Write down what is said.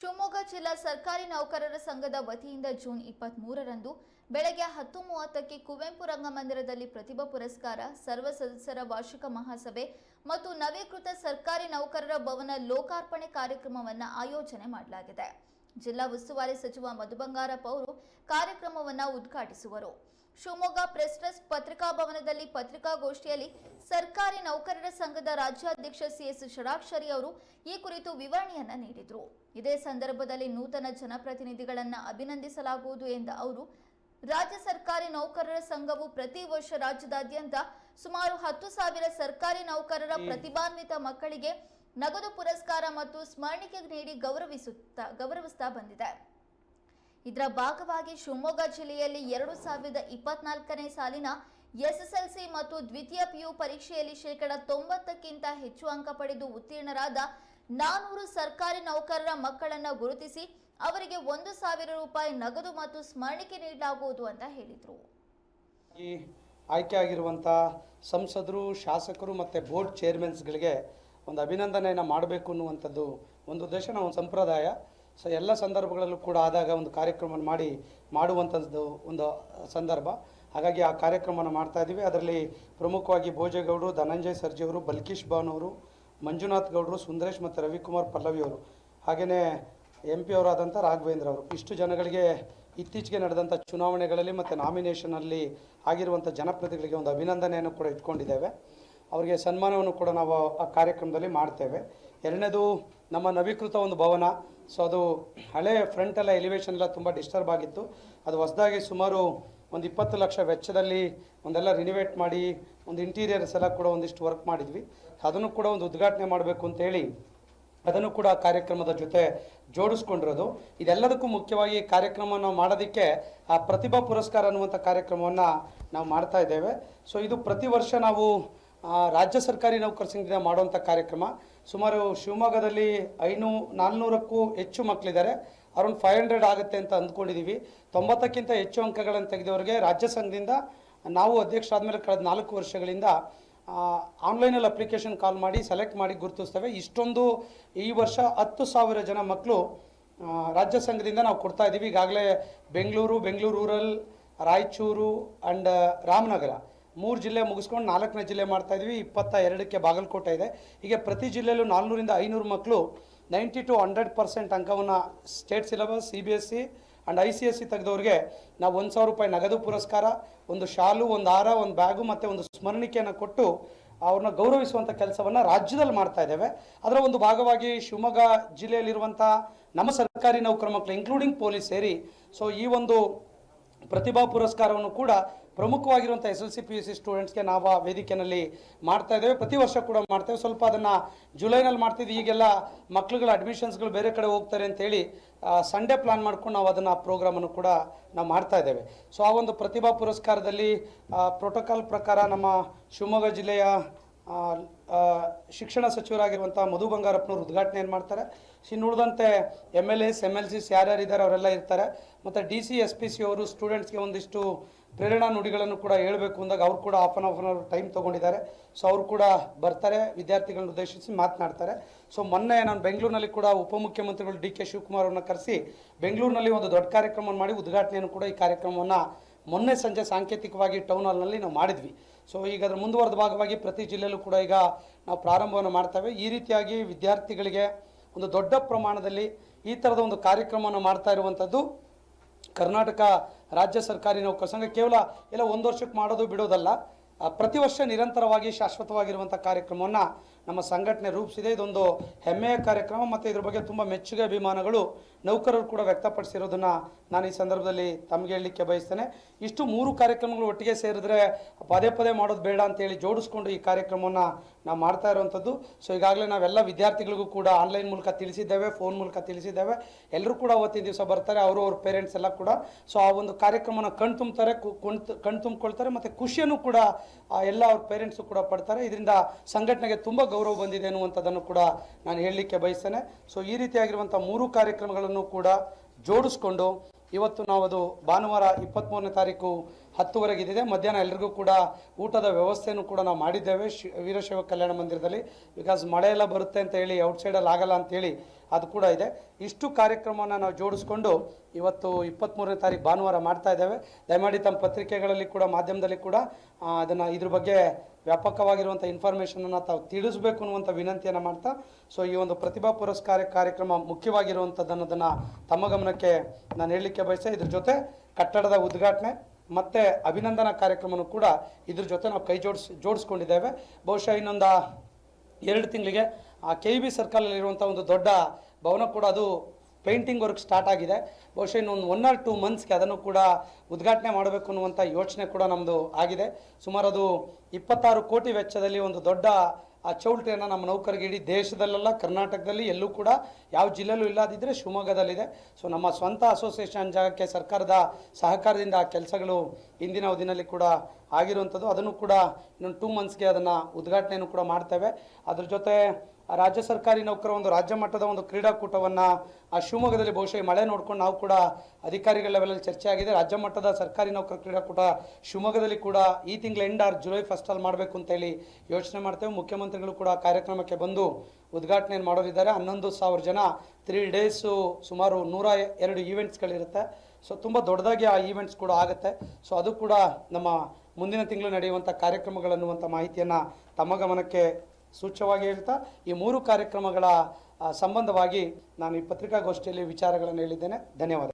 ಶಿವಮೊಗ್ಗ ಜಿಲ್ಲಾ ಸರ್ಕಾರಿ ನೌಕರರ ಸಂಘದ ವತಿಯಿಂದ ಜೂನ್ ಇಪ್ಪತ್ತ್ ಮೂರರಂದು ಬೆಳಗ್ಗೆ ಹತ್ತು ಮೂವತ್ತಕ್ಕೆ ಕುವೆಂಪು ರಂಗಮಂದಿರದಲ್ಲಿ ಪ್ರತಿಭಾ ಪುರಸ್ಕಾರ ಸರ್ವ ಸದಸ್ಯರ ವಾರ್ಷಿಕ ಮಹಾಸಭೆ ಮತ್ತು ನವೀಕೃತ ಸರ್ಕಾರಿ ನೌಕರರ ಭವನ ಲೋಕಾರ್ಪಣೆ ಕಾರ್ಯಕ್ರಮವನ್ನು ಆಯೋಜನೆ ಮಾಡಲಾಗಿದೆ. ಜಿಲ್ಲಾ ಉಸ್ತುವಾರಿ ಸಚಿವ ಮಧು ಬಂಗಾರಪ್ಪ ಅವರು ಕಾರ್ಯಕ್ರಮವನ್ನು ಉದ್ಘಾಟಿಸುವರು. ಶಿವಮೊಗ್ಗ ಪ್ರೆಸ್ ಟ್ರಸ್ಟ್ ಪತ್ರಿಕಾಭವನದಲ್ಲಿ ಪತ್ರಿಕಾಗೋಷ್ಠಿಯಲ್ಲಿ ಸರ್ಕಾರಿ ನೌಕರರ ಸಂಘದ ರಾಜ್ಯಾಧ್ಯಕ್ಷ ಸಿಎಸ್ ಷಡಾಕ್ಷರಿ ಅವರು ಈ ಕುರಿತು ವಿವರಣೆಯನ್ನ ನೀಡಿದರು. ಇದೇ ಸಂದರ್ಭದಲ್ಲಿ ನೂತನ ಜನಪ್ರತಿನಿಧಿಗಳನ್ನ ಅಭಿನಂದಿಸಲಾಗುವುದು ಎಂದ ಅವರು ರಾಜ್ಯ ಸರ್ಕಾರಿ ನೌಕರರ ಸಂಘವು ಪ್ರತಿ ವರ್ಷ ರಾಜ್ಯದಾದ್ಯಂತ ಸುಮಾರು ಹತ್ತು ಸಾವಿರ ಸರ್ಕಾರಿ ನೌಕರರ ಪ್ರತಿಭಾನ್ವಿತ ಮಕ್ಕಳಿಗೆ ನಗದು ಪುರಸ್ಕಾರ ಮತ್ತು ಸ್ಮರಣಿಕೆ ನೀಡಿ ಗೌರವಿಸುತ್ತಾ ಗೌರವಿಸ್ತಾ ಬಂದಿದೆ. ಇದರ ಭಾಗವಾಗಿ ಶಿವಮೊಗ್ಗ ಜಿಲ್ಲೆಯಲ್ಲಿ ಎರಡು ಸಾವಿರದ ಇಪ್ಪತ್ನಾಲ್ಕನೇ ಸಾಲಿನ ಎಸ್ಎಸ್ಎಲ್ಸಿ ಮತ್ತು ದ್ವಿತೀಯ ಪಿಯು ಪರೀಕ್ಷೆಯಲ್ಲಿ ಶೇಕಡ ತೊಂಬತ್ತಕ್ಕಿಂತ ಹೆಚ್ಚು ಅಂಕ ಪಡೆದು ಉತ್ತೀರ್ಣರಾದ ನಾನೂರು ಸರ್ಕಾರಿ ನೌಕರರ ಮಕ್ಕಳನ್ನು ಗುರುತಿಸಿ ಅವರಿಗೆ ಒಂದು ಸಾವಿರ ರೂಪಾಯಿ ನಗದು ಮತ್ತು ಸ್ಮರಣಿಕೆ ನೀಡಲಾಗುವುದು ಅಂತ ಹೇಳಿದರು. ಈ ಆಯ್ಕೆ ಆಗಿರುವಂಥ ಸಂಸದರು, ಶಾಸಕರು ಮತ್ತು ಬೋರ್ಡ್ ಚೇರ್ಮನ್ಸ್ಗಳಿಗೆ ಒಂದು ಅಭಿನಂದನೆಯನ್ನು ಮಾಡಬೇಕು ಅನ್ನುವಂಥದ್ದು ಒಂದು ಉದ್ದೇಶ ನಾವು ಸಂಪ್ರದಾಯ. ಸೊ ಎಲ್ಲ ಸಂದರ್ಭಗಳಲ್ಲೂ ಕೂಡ ಆದಾಗ ಒಂದು ಕಾರ್ಯಕ್ರಮವನ್ನು ಮಾಡಿ, ಮಾಡುವಂಥದ್ದು ಒಂದು ಸಂದರ್ಭ. ಹಾಗಾಗಿ ಆ ಕಾರ್ಯಕ್ರಮವನ್ನು ಮಾಡ್ತಾ ಇದ್ದೀವಿ. ಅದರಲ್ಲಿ ಪ್ರಮುಖವಾಗಿ ಭೋಜೇಗೌಡರು, ಧನಂಜಯ್ ಸರ್ಜಿಯವರು ಬಲ್ಕೀಶ್ ಬಾನ್ ಅವರು, ಮಂಜುನಾಥ್ ಗೌಡರು, ಸುಂದರೇಶ್ ಮತ್ತು ರವಿಕುಮಾರ್ ಪಲ್ಲವಿ ಅವರು. ಹಾಗೆಯೇ ಎಂ ಪಿ ಅವರಾದಂಥ ರಾಘವೇಂದ್ರ ಅವರು. ಇಷ್ಟು ಜನಗಳಿಗೆ ಇತ್ತೀಚೆಗೆ ನಡೆದಂಥ ಚುನಾವಣೆಗಳಲ್ಲಿ ಮತ್ತು ನಾಮಿನೇಷನಲ್ಲಿ ಆಗಿರುವಂಥ ಜನಪ್ರತಿಗಳಿಗೆ ಒಂದು ಅಭಿನಂದನೆಯನ್ನು ಕೂಡ ಇಟ್ಕೊಂಡಿದ್ದೇವೆ. ಅವರಿಗೆ ಸನ್ಮಾನವನ್ನು ಕೂಡ ನಾವು ಆ ಕಾರ್ಯಕ್ರಮದಲ್ಲಿ ಮಾಡ್ತೇವೆ. ಎರಡನೇದು ನಮ್ಮ ನವೀಕೃತ ಒಂದು ಭವನ. ಸೊ ಅದು ಹಳೆ ಫ್ರಂಟ್ ಎಲ್ಲ ಎಲಿವೇಶನ್ ಎಲ್ಲ ತುಂಬ ಡಿಸ್ಟರ್ಬ್ ಆಗಿತ್ತು. ಅದು ಹೊಸದಾಗಿ ಸುಮಾರು ಒಂದು ಇಪ್ಪತ್ತು ಲಕ್ಷ ವೆಚ್ಚದಲ್ಲಿ ಒಂದೆಲ್ಲ ರಿನಿವೇಟ್ ಮಾಡಿ, ಒಂದು ಇಂಟೀರಿಯರ್ಸ್ ಎಲ್ಲ ಕೂಡ ಒಂದಿಷ್ಟು ವರ್ಕ್ ಮಾಡಿದ್ವಿ. ಅದನ್ನು ಕೂಡ ಒಂದು ಉದ್ಘಾಟನೆ ಮಾಡಬೇಕು ಅಂತೇಳಿ ಅದನ್ನು ಕೂಡ ಕಾರ್ಯಕ್ರಮದ ಜೊತೆ ಜೋಡಿಸ್ಕೊಂಡಿರೋದು. ಇದೆಲ್ಲದಕ್ಕೂ ಮುಖ್ಯವಾಗಿ ಕಾರ್ಯಕ್ರಮ ನಾವು ಮಾಡೋದಕ್ಕೆ ಆ ಪ್ರತಿಭಾ ಪುರಸ್ಕಾರ ಅನ್ನುವಂಥ ಕಾರ್ಯಕ್ರಮವನ್ನು ನಾವು ಮಾಡ್ತಾ ಇದ್ದೇವೆ. ಸೊ ಇದು ಪ್ರತಿ ವರ್ಷ ನಾವು ರಾಜ್ಯ ಸರ್ಕಾರಿ ನೌಕರ ಸಂಘದಿಂದ ಮಾಡುವಂಥ ಕಾರ್ಯಕ್ರಮ. ಸುಮಾರು ಶಿವಮೊಗ್ಗದಲ್ಲಿ ಐನೂ, ನಾಲ್ನೂರಕ್ಕೂ ಹೆಚ್ಚು ಮಕ್ಕಳಿದ್ದಾರೆ ಅರೌಂಡ್ ಫೈವ್ ಹಂಡ್ರೆಡ್ ಆಗುತ್ತೆ ಅಂತ ಅಂದ್ಕೊಂಡಿದ್ದೀವಿ ತೊಂಬತ್ತಕ್ಕಿಂತ ಹೆಚ್ಚು ಅಂಕಗಳನ್ನು ತೆಗೆದವರಿಗೆ ರಾಜ್ಯ ಸಂಘದಿಂದ ನಾವು ಅಧ್ಯಕ್ಷರಾದ್ಮೇಲೆ ಕಳೆದ ನಾಲ್ಕು ವರ್ಷಗಳಿಂದ ಆನ್ಲೈನಲ್ಲಿ ಅಪ್ಲಿಕೇಶನ್ ಕಾಲ್ ಮಾಡಿ, ಸೆಲೆಕ್ಟ್ ಮಾಡಿ ಗುರುತಿಸ್ತೇವೆ. ಇಷ್ಟೊಂದು ಈ ವರ್ಷ ಹತ್ತು ಸಾವಿರ ಜನ ಮಕ್ಕಳು ರಾಜ್ಯ ಸಂಘದಿಂದ ನಾವು ಕೊಡ್ತಾ ಇದ್ದೀವಿ. ಈಗಾಗಲೇ ಬೆಂಗಳೂರು ಬೆಂಗಳೂರು ರೂರಲ್ ರಾಯಚೂರು ಆ್ಯಂಡ್ ರಾಮನಗರ. ಮೂರು ಜಿಲ್ಲೆ ಮುಗಿಸ್ಕೊಂಡು ನಾಲ್ಕನೇ ಜಿಲ್ಲೆ ಮಾಡ್ತಾ ಇದ್ವಿ. ಇಪ್ಪತ್ತ ಎರಡಕ್ಕೆ ಬಾಗಲಕೋಟೆ ಇದೆ. ಹೀಗೆ ಪ್ರತಿ ಜಿಲ್ಲೆಯಲ್ಲೂ ನಾಲ್ನೂರಿಂದ ಐನೂರು ಮಕ್ಕಳು ನೈಂಟಿ ಟು ಹಂಡ್ರೆಡ್ ಪರ್ಸೆಂಟ್ ಅಂಕವನ್ನು state syllabus C B S C and I C S C ತೆಗೆದವ್ರಿಗೆ ನಾವು ಒಂದು ಸಾವಿರ ರೂಪಾಯಿ ನಗದು ಪುರಸ್ಕಾರ, ಒಂದು ಶಾಲು, ಒಂದು ಹಾರ, ಒಂದು ಬ್ಯಾಗು ಮತ್ತು ಒಂದು ಸ್ಮರಣಿಕೆಯನ್ನು ಕೊಟ್ಟು ಅವ್ರನ್ನ ಗೌರವಿಸುವಂಥ ಕೆಲಸವನ್ನು ರಾಜ್ಯದಲ್ಲಿ ಮಾಡ್ತಾ ಇದ್ದೇವೆ. ಅದರ ಒಂದು ಭಾಗವಾಗಿ ಶಿವಮೊಗ್ಗ ಜಿಲ್ಲೆಯಲ್ಲಿರುವಂಥ ನಮ್ಮ ಸರ್ಕಾರಿ ನೌಕರ ಮಕ್ಕಳು ಇನ್ಕ್ಲೂಡಿಂಗ್ ಪೊಲೀಸ್ ಸೇರಿ. ಸೊ ಈ ಒಂದು ಪ್ರತಿಭಾ ಪುರಸ್ಕಾರವನ್ನು ಕೂಡ ಪ್ರಮುಖವಾಗಿರುವಂಥ S L C P U C ಸ್ಟೂಡೆಂಟ್ಸ್ಗೆ ನಾವು ಆ ವೇದಿಕೆಯಲ್ಲಿ ಮಾಡ್ತಾ ಇದ್ದೇವೆ. ಪ್ರತಿ ವರ್ಷ ಕೂಡ ಮಾಡ್ತೇವೆ. ಸ್ವಲ್ಪ ಅದನ್ನು ಜುಲೈನಲ್ಲಿ ಮಾಡ್ತಿದ್ವಿ. ಈಗೆಲ್ಲ ಮಕ್ಳುಗಳ ಅಡ್ಮಿಷನ್ಸ್ಗಳು ಬೇರೆ ಕಡೆ ಹೋಗ್ತಾರೆ ಅಂತೇಳಿ ಸಂಡೇ ಪ್ಲಾನ್ ಮಾಡ್ಕೊಂಡು ನಾವು ಅದನ್ನು ಆ ಪ್ರೋಗ್ರಾಮನ್ನು ಕೂಡ ನಾವು ಮಾಡ್ತಾ ಇದ್ದೇವೆ. ಸೊ ಆ ಒಂದು ಪ್ರತಿಭಾ ಪುರಸ್ಕಾರದಲ್ಲಿ ಪ್ರೋಟೋಕಾಲ್ ಪ್ರಕಾರ ನಮ್ಮ ಶಿವಮೊಗ್ಗ ಜಿಲ್ಲೆಯ ಶಿಕ್ಷಣ ಸಚಿವರಾಗಿರುವಂಥ ಮಧು ಬಂಗಾರಪ್ಪನವರು ಉದ್ಘಾಟನೆಯನ್ನು ಮಾಡ್ತಾರೆ? ಉಳಿದಂತೆ M L S M L Cs ಯಾರ್ಯಾರು ಇದ್ದಾರೆ ಅವರೆಲ್ಲ ಇರ್ತಾರೆ. ಮತ್ತು D C S P C ಅವರು ಸ್ಟೂಡೆಂಟ್ಸ್ಗೆ ಒಂದಿಷ್ಟು ಪ್ರೇರಣಾ ನುಡಿಗಳನ್ನು ಕೂಡ ಹೇಳಬೇಕು ಅಂದಾಗ ಅವ್ರು ಕೂಡ off on off hour time ತೊಗೊಂಡಿದ್ದಾರೆ. So ಅವರು ಕೂಡ ಬರ್ತಾರೆ, ವಿದ್ಯಾರ್ಥಿಗಳನ್ನ ಉದ್ದೇಶಿಸಿ ಮಾತನಾಡ್ತಾರೆ. ಸೊ ಮೊನ್ನೆ ನಾನು ಬೆಂಗಳೂರಿನಲ್ಲಿ ಕೂಡ ಉಪಮುಖ್ಯಮಂತ್ರಿಗಳು ಡಿ ಕೆ ಶಿವಕುಮಾರ್ ಅವ್ರನ್ನ ಕರೆಸಿ ಬೆಂಗಳೂರಿನಲ್ಲಿ ಒಂದು ದೊಡ್ಡ ಕಾರ್ಯಕ್ರಮವನ್ನು ಮಾಡಿ ಉದ್ಘಾಟನೆಯನ್ನು ಕೂಡ ಈ ಕಾರ್ಯಕ್ರಮವನ್ನು ಮೊನ್ನೆ ಸಂಜೆ ಸಾಂಕೇತಿಕವಾಗಿ ಟೌನ್ ಹಾಲ್ನಲ್ಲಿ ನಾವು ಮಾಡಿದ್ವಿ. ಸೊ ಈಗ ಅದರ ಮುಂದುವರೆದ ಭಾಗವಾಗಿ ಪ್ರತಿ ಜಿಲ್ಲೆಯಲ್ಲೂ ಕೂಡ ಈಗ ನಾವು ಪ್ರಾರಂಭವನ್ನು ಮಾಡ್ತೇವೆ. ಈ ರೀತಿಯಾಗಿ ವಿದ್ಯಾರ್ಥಿಗಳಿಗೆ ಒಂದು ದೊಡ್ಡ ಪ್ರಮಾಣದಲ್ಲಿ ಈ ಥರದ ಒಂದು ಕಾರ್ಯಕ್ರಮವನ್ನು ಮಾಡ್ತಾ ಇರುವಂಥದ್ದು ಕರ್ನಾಟಕ ರಾಜ್ಯ ಸರ್ಕಾರಿ ನೌಕರ ಸಂಘ. ಕೇವಲ ಎಲ್ಲ ಒಂದು ವರ್ಷಕ್ಕೆ ಮಾಡೋದು ಬಿಡೋದಲ್ಲ ಪ್ರತಿ ವರ್ಷ ನಿರಂತರವಾಗಿ ಶಾಶ್ವತವಾಗಿರುವಂಥ ಕಾರ್ಯಕ್ರಮವನ್ನು ನಮ್ಮ ಸಂಘಟನೆ ರೂಪಿಸಿದೆ. ಇದೊಂದು ಹೆಮ್ಮೆಯ ಕಾರ್ಯಕ್ರಮ ಮತ್ತು ಇದ್ರ ಬಗ್ಗೆ ತುಂಬ ಮೆಚ್ಚುಗೆ ಅಭಿಮಾನಗಳು ನೌಕರರು ಕೂಡ ವ್ಯಕ್ತಪಡಿಸಿರೋದನ್ನು ನಾನು ಈ ಸಂದರ್ಭದಲ್ಲಿ ತಮಗೆ ಹೇಳಲಿಕ್ಕೆ ಬಯಸ್ತೇನೆ. ಇಷ್ಟು ಮೂರು ಕಾರ್ಯಕ್ರಮಗಳು ಒಟ್ಟಿಗೆ ಸೇರಿದ್ರೆ ಪದೇ ಪದೇ ಮಾಡೋದು ಬೇಡ ಅಂತೇಳಿ ಜೋಡಿಸ್ಕೊಂಡು ಈ ಕಾರ್ಯಕ್ರಮವನ್ನು ನಾವು ಮಾಡ್ತಾ ಇರುವಂಥದ್ದು. ಸೊ ಈಗಾಗಲೇ ನಾವೆಲ್ಲ ವಿದ್ಯಾರ್ಥಿಗಳಿಗೂ ಕೂಡ ಆನ್ಲೈನ್ ಮೂಲಕ ತಿಳಿಸಿದ್ದೇವೆ, ಫೋನ್ ಮೂಲಕ ತಿಳಿಸಿದ್ದೇವೆ. ಎಲ್ಲರೂ ಕೂಡ ಅವತ್ತಿನ ದಿವಸ ಬರ್ತಾರೆ, ಅವರು ಅವ್ರ ಪೇರೆಂಟ್ಸ್ ಎಲ್ಲ ಕೂಡ. ಸೊ ಆ ಒಂದು ಕಾರ್ಯಕ್ರಮನ ಕಣ್ತುಂಬ್ತಾರೆ ಕು- ಕುಣ್- ಕಣ್ ತುಂಬಿಕೊಳ್ತಾರೆ ಮತ್ತು ಖುಷಿಯನ್ನು ಕೂಡ ಎಲ್ಲ ಅವ್ರ ಪೇರೆಂಟ್ಸು ಕೂಡ ಪಡ್ತಾರೆ. ಇದರಿಂದ ಸಂಘಟನೆಗೆ ತುಂಬ ಬಂದಿದೆ ಅನ್ನುವಂಥದ್ದನ್ನು ಕೂಡ ನಾನು ಹೇಳಲಿಕ್ಕೆ ಬಯಸ್ತೇನೆ. ಸೊ ಈ ರೀತಿಯಾಗಿರುವಂಥ ಮೂರು ಕಾರ್ಯಕ್ರಮಗಳನ್ನು ಕೂಡ ಜೋಡಿಸ್ಕೊಂಡು ಇವತ್ತು ನಾವು ಅದು ಭಾನುವಾರ ಇಪ್ಪತ್ತ್ಮೂರನೇ ತಾರೀಕು ಹತ್ತುವರೆಗೆ ಇದಿದೆ ಮಧ್ಯಾಹ್ನ ಎಲ್ರಿಗೂ ಕೂಡ ಊಟದ ವ್ಯವಸ್ಥೆಯನ್ನು ಕೂಡ ನಾವು ಮಾಡಿದ್ದೇವೆ. ಶಿ, ವೀರಶೈವ ಕಲ್ಯಾಣ ಮಂದಿರದಲ್ಲಿ. ಬಿಕಾಸ್ ಮಳೆ ಎಲ್ಲ ಬರುತ್ತೆ ಅಂತ ಹೇಳಿ ಔಟ್ಸೈಡಲ್ಲಿ ಆಗಲ್ಲ ಅಂತೇಳಿ ಅದು ಕೂಡ ಇದೆ. ಇಷ್ಟು ಕಾರ್ಯಕ್ರಮವನ್ನು ನಾವು ಜೋಡಿಸ್ಕೊಂಡು ಇವತ್ತು ಇಪ್ಪತ್ತ್ಮೂರನೇ ತಾರೀಕು ಭಾನುವಾರ ಮಾಡ್ತಾ ಇದ್ದೇವೆ. ದಯಮಾಡಿ ತಮ್ಮ ಪತ್ರಿಕೆಗಳಲ್ಲಿ ಕೂಡ, ಮಾಧ್ಯಮದಲ್ಲಿ ಕೂಡ ಅದನ್ನು ಇದ್ರ ಬಗ್ಗೆ ವ್ಯಾಪಕವಾಗಿರುವಂಥ ಇನ್ಫಾರ್ಮೇಷನನ್ನು ತಾವು ತಿಳಿಸಬೇಕು ಅನ್ನುವಂಥ ವಿನಂತಿಯನ್ನು ಮಾಡ್ತಾ ಸೊ ಈ ಒಂದು ಪ್ರತಿಭಾ ಪುರಸ್ಕಾರ ಕಾರ್ಯಕ್ರಮ ಮುಖ್ಯವಾಗಿರುವಂಥದ್ದು ಅನ್ನೋದನ್ನು ತಮ್ಮ ಗಮನಕ್ಕೆ ನಾನು ಹೇಳಲಿಕ್ಕೆ ಬಯಸ್ತೇನೆ ಇದ್ರ ಜೊತೆ ಕಟ್ಟಡದ ಉದ್ಘಾಟನೆ ಮತ್ತು ಅಭಿನಂದನಾ ಕಾರ್ಯಕ್ರಮನೂ ಕೂಡ ಇದ್ರ ಜೊತೆ ನಾವು ಕೈ ಜೋಡಿಸ್, ಜೋಡಿಸ್ಕೊಂಡಿದ್ದೇವೆ. ಬಹುಶಃ ಇನ್ನೊಂದು ಎರಡು ತಿಂಗಳಿಗೆ ಆ ಕೆ ಬಿ ಸರ್ಕಲಲ್ಲಿರುವಂಥ ಒಂದು ದೊಡ್ಡ ಭವನ ಕೂಡ ಅದು ಪೇಂಟಿಂಗ್ ವರ್ಕ್ ಸ್ಟಾರ್ಟ್ ಆಗಿದೆ. ಬಹುಶಃ ಇನ್ನೊಂದು ಒನ್ ಆರ್ ಟೂ ಮಂತ್ಸ್ಗೆ ಅದನ್ನು ಕೂಡ ಉದ್ಘಾಟನೆ ಮಾಡಬೇಕು ಅನ್ನುವಂಥ ಯೋಚನೆ ಕೂಡ ನಮ್ಮದು ಆಗಿದೆ. ಸುಮಾರು ಅದು ಇಪ್ಪತ್ತಾರು ಕೋಟಿ ವೆಚ್ಚದಲ್ಲಿ ಒಂದು ದೊಡ್ಡ ಆ ಚೌಲ್ಟ್ರಿಯನ್ನು ನಮ್ಮ ನೌಕರಿಗೆ ಇಡೀ ದೇಶದಲ್ಲೆಲ್ಲ, ಕರ್ನಾಟಕದಲ್ಲಿ ಎಲ್ಲೂ ಕೂಡ ಯಾವ ಜಿಲ್ಲೆಯಲ್ಲೂ ಇಲ್ಲದಿದ್ದರೆ ಶಿವಮೊಗ್ಗದಲ್ಲಿದೆ. ಸೊ ನಮ್ಮ ಸ್ವಂತ ಅಸೋಸಿಯೇಷನ್ ಜಾಗಕ್ಕೆ ಸರ್ಕಾರದ ಸಹಕಾರದಿಂದ ಆ ಕೆಲಸಗಳು ಇಂದಿನ ದಿನದಲ್ಲಿ ಕೂಡ ಆಗಿರುವಂಥದ್ದು. ಅದನ್ನು ಕೂಡ ಇನ್ನೊಂದು ಟೂ ಮಂತ್ಸ್ಗೆ ಅದನ್ನು ಉದ್ಘಾಟನೆಯನ್ನು ಕೂಡ ಮಾಡ್ತೇವೆ. ಅದ್ರ ಜೊತೆ ರಾಜ್ಯ ಸರ್ಕಾರಿ ನೌಕರ ಒಂದು ರಾಜ್ಯ ಮಟ್ಟದ ಒಂದು ಕ್ರೀಡಾಕೂಟವನ್ನು ಆ ಶಿವಮೊಗ್ಗದಲ್ಲಿ ಬಹುಶಃ ಮಳೆ ನೋಡ್ಕೊಂಡು ನಾವು ಕೂಡ ಅಧಿಕಾರಿಗಳ ಲೆವೆಲಲ್ಲಿ ಚರ್ಚೆ ಆಗಿದೆ. ರಾಜ್ಯ ಮಟ್ಟದ ಸರ್ಕಾರಿ ನೌಕರ ಕ್ರೀಡಾಕೂಟ ಶಿವಮೊಗ್ಗದಲ್ಲಿ ಕೂಡ ಈ ತಿಂಗಳ ಎಂಡ್ ಆರ್ ಜುಲೈ ಫಸ್ಟಲ್ಲಿ ಮಾಡಬೇಕು ಅಂತೇಳಿ ಯೋಚನೆ ಮಾಡ್ತೇವೆ. ಮುಖ್ಯಮಂತ್ರಿಗಳು ಕೂಡ ಕಾರ್ಯಕ್ರಮಕ್ಕೆ ಬಂದು ಉದ್ಘಾಟನೆ ಮಾಡೋರಿದ್ದಾರೆ. ಹನ್ನೊಂದು ಸಾವಿರ ಜನ ತ್ರೀ ಡೇಸು ಸುಮಾರು ನೂರ ಎರಡು ಈವೆಂಟ್ಸ್ಗಳಿರುತ್ತೆ ಸೊ ತುಂಬ ದೊಡ್ಡದಾಗಿ ಆ ಈವೆಂಟ್ಸ್ ಕೂಡ ಆಗುತ್ತೆ. ಸೊ ಅದು ಕೂಡ ನಮ್ಮ ಮುಂದಿನ ತಿಂಗಳು ನಡೆಯುವಂಥ ಕಾರ್ಯಕ್ರಮಗಳನ್ನುವಂಥ ಮಾಹಿತಿಯನ್ನು ತಮ್ಮ ಗಮನಕ್ಕೆ ಸೂಚ್ಯವಾಗಿ ಹೇಳ್ತಾ ಈ ಮೂರು ಕಾರ್ಯಕ್ರಮಗಳ ಸಂಬಂಧವಾಗಿ ನಾನು ಈ ಪತ್ರಿಕಾಗೋಷ್ಠಿಯಲ್ಲಿ ವಿಚಾರಗಳನ್ನು ಹೇಳಿದ್ದೇನೆ. ಧನ್ಯವಾದ